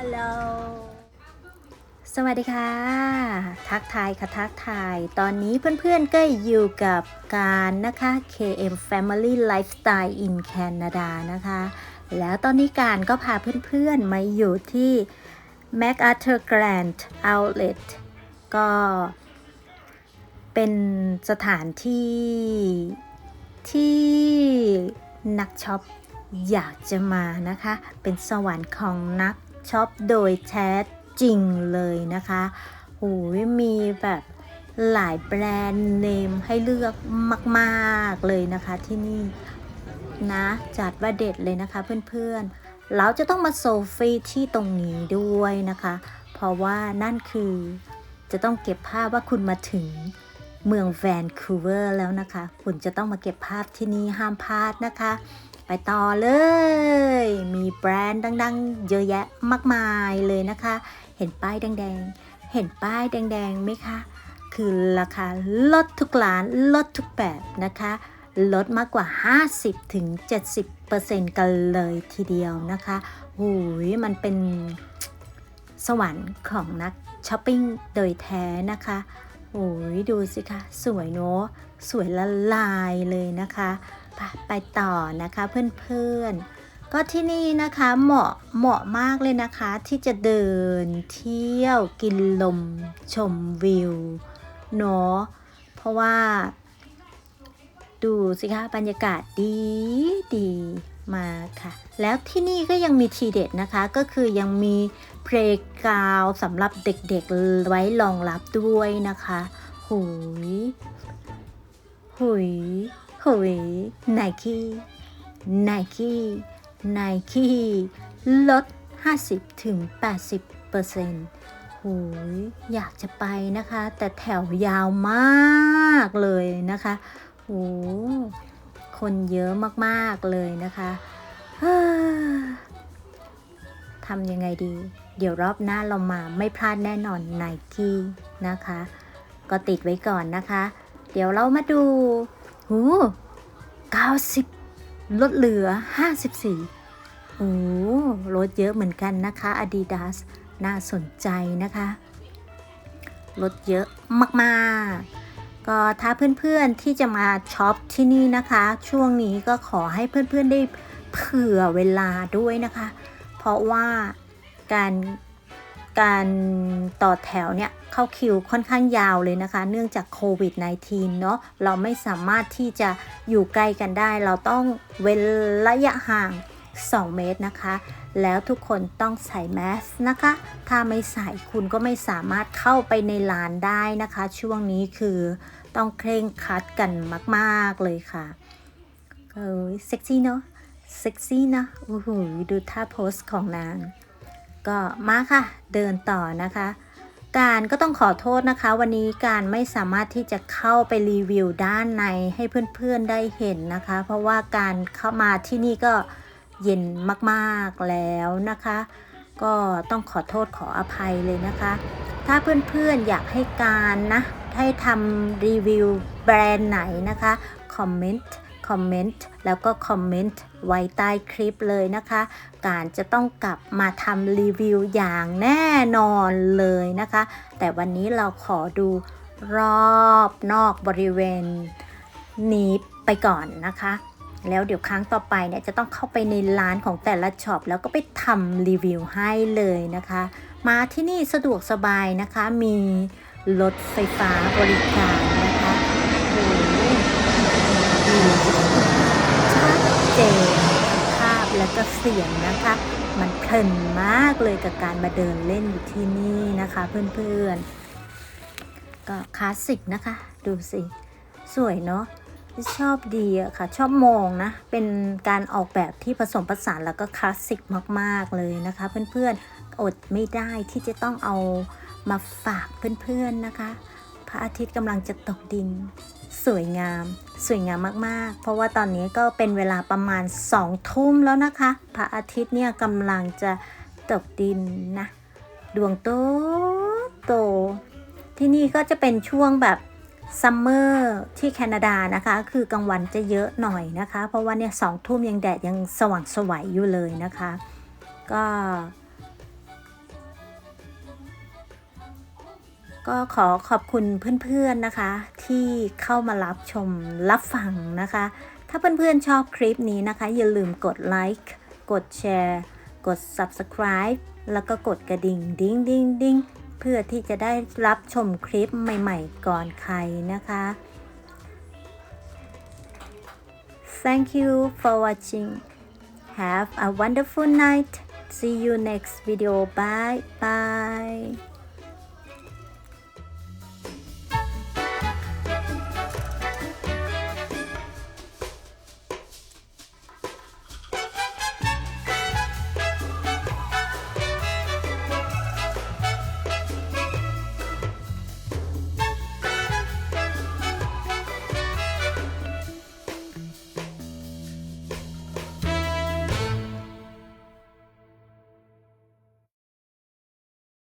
ฮัลโหล สวัสดีค่ะ ทักทายค่ะทักทาย ตอนนี้เพื่อนๆก็อยู่กับการนะคะ KM Family Lifestyle in Canada นะคะ แล้วตอนนี้การก็พาเพื่อนๆมาอยู่ที่ MacArthur Grand Outlet ก็เป็นสถานที่ที่นักช็อปอยากจะมานะคะ เป็นสวรรค์ของนัก ช็อปโดยแท้จริงเลยนะคะโอ้ยมีแบบหลายแบรนด์เนมให้เลือกมากๆเลยนะคะที่นี่นะจัดว่าเด็ดเลยนะคะเพื่อนๆ เราจะต้องมาโซฟีที่ตรงนี้ด้วยนะคะ เพราะว่านั่นคือจะต้องเก็บภาพว่าคุณมาถึงเมืองแวนคูเวอร์แล้วนะคะ คุณจะต้องมาเก็บภาพที่นี่ห้ามพลาดนะคะ ไปต่อเลย มีแบรนด์ดังๆ เยอะแยะมากมายเลยนะคะ เห็นป้ายแดงๆ เห็นป้ายแดงๆไหมคะ คือราคาลดทุกร้านลดทุกแบบนะคะ ลดมากกว่า 50-70%กันเลยทีเดียวนะคะหูยมันเป็นสวรรค์ของนักช้อปปิ้งโดยแท้นะคะโอ้ยดูสิคะ สวยเนอะสวยละลายเลยนะคะ ไปต่อนะคะเพื่อนๆ ก็ที่นี่นะคะเหมาะเหมาะมากเลยนะคะ ที่จะเดินเที่ยวกินลมชมวิวเนาะเพราะว่า ดูสิคะบรรยากาศดีดีมากค่ะ แล้วที่นี่ก็ยังมีทีเด็ดนะคะ ก็คือยังมีเพลงกาวสำหรับเด็กๆไว้รองรับด้วยนะคะ หุย หุย หุยไนกี้ไนกี้ไนกี้ลด 50ถึง80เปอร์เซ็นต์หูยอยากจะไปนะคะ แต่แถวยาวมากเลยนะคะโอ้คนเยอะมากๆเลยนะคะทำยังไงดี เดี๋ยวรอบหน้าเรามาไม่พลาดแน่นอนไนกี้นะคะ ก็ติดไว้ก่อนนะคะ เดี๋ยวเรามาดู หู90ลดเหลือ 54โอ้ลดเยอะเหมือนกันนะคะ Adidas น่าสนใจนะคะ ลดเยอะมากๆ ก็ถ้าเพื่อนๆที่จะมาช็อปที่นี่นะคะ ช่วงนี้ก็ขอให้เพื่อนๆได้เผื่อเวลาด้วยนะคะ เพราะว่าการ การต่อแถวเนี่ยเข้าคิวค่อนข้างยาวเลยนะคะ เนื่องจากโควิด -19 เนาะเราไม่สามารถที่จะอยู่ใกล้กันได้ เราต้องเว้นระยะห่าง 2 เมตรนะคะ แล้วทุกคนต้องใส่แมสนะคะ ถ้าไม่ใส่คุณก็ไม่สามารถเข้าไปในร้านได้นะคะ ช่วงนี้คือต้องเคร่งคัดกันมาก ๆ เลยค่ะเออเซ็กซี่เนาะเซ็กซี่นะโอ้โหดูท่าโพสของนาง ก็มาค่ะ เดินต่อนะคะ การก็ต้องขอโทษนะคะ วันนี้การไม่สามารถที่จะเข้าไปรีวิวด้านในให้เพื่อนๆได้เห็นนะคะ เพราะว่าการเข้ามาที่นี่ก็เย็นมากๆแล้วนะคะ ก็ต้องขอโทษขออภัยเลยนะคะ ถ้าเพื่อนๆอยากให้การนะให้ทำรีวิวแบรนด์ไหนนะคะ คอมเมนต์ คอมเมนต์แล้วก็คอมเมนต์ไว้ใต้คลิปเลยนะคะ การจะต้องกลับมาทำรีวิวอย่างแน่นอนเลยนะคะ แต่วันนี้เราขอดูรอบนอกบริเวณนี้ไปก่อนนะคะ แล้วเดี๋ยวครั้งต่อไปเนี่ยจะต้องเข้าไปในร้านของแต่ละช็อปแล้วก็ไปทำรีวิวให้เลยนะคะ มาที่นี่สะดวกสบายนะคะ มีรถไฟฟ้าบริการนะคะโอ้โหดีชัดเจนภาพและก็เสียงนะคะ มันเพลินมากเลยกับการมาเดินเล่นอยู่ที่นี่นะคะ เพื่อนๆ ก็คลาสสิกนะคะ ดูสิ สวยเนาะชอบดีอะค่ะ ชอบมองนะ เป็นการออกแบบที่ผสมผสานแล้วก็คลาสสิกมาก ๆ เลยนะคะ เพื่อนๆ อดไม่ได้ที่จะต้องเอามาฝากเพื่อนๆนะคะ พระอาทิตย์กำลังจะตกดิน สวยงาม สวยงามมากๆ เพราะว่าตอนนี้ก็เป็นเวลาประมาณสองทุ่มแล้วนะคะ พระอาทิตย์เนี่ยกำลังจะตกดินนะ ดวงโตโต ที่นี่ก็จะเป็นช่วงแบบซัมเมอร์ที่แคนาดานะคะ คือกลางวันจะเยอะหน่อยนะคะ เพราะว่าเนี่ยสองทุ่มยังแดดยังสว่างสวยอยู่เลยนะคะ ก็ ก็ขอขอบคุณเพื่อนๆนะคะ ที่เข้ามารับชมรับฟังนะคะ ถ้าเพื่อนๆชอบคลิปนี้นะคะ อย่าลืมกดไลค์กดแชร์กด subscribe แล้วก็กดกระดิ่งดิ้งดิ้งดิ้งเพื่อที่จะได้รับชมคลิปใหม่ๆ ก่อนใครนะคะ Thank you for watching Have a wonderful night See you next video Bye bye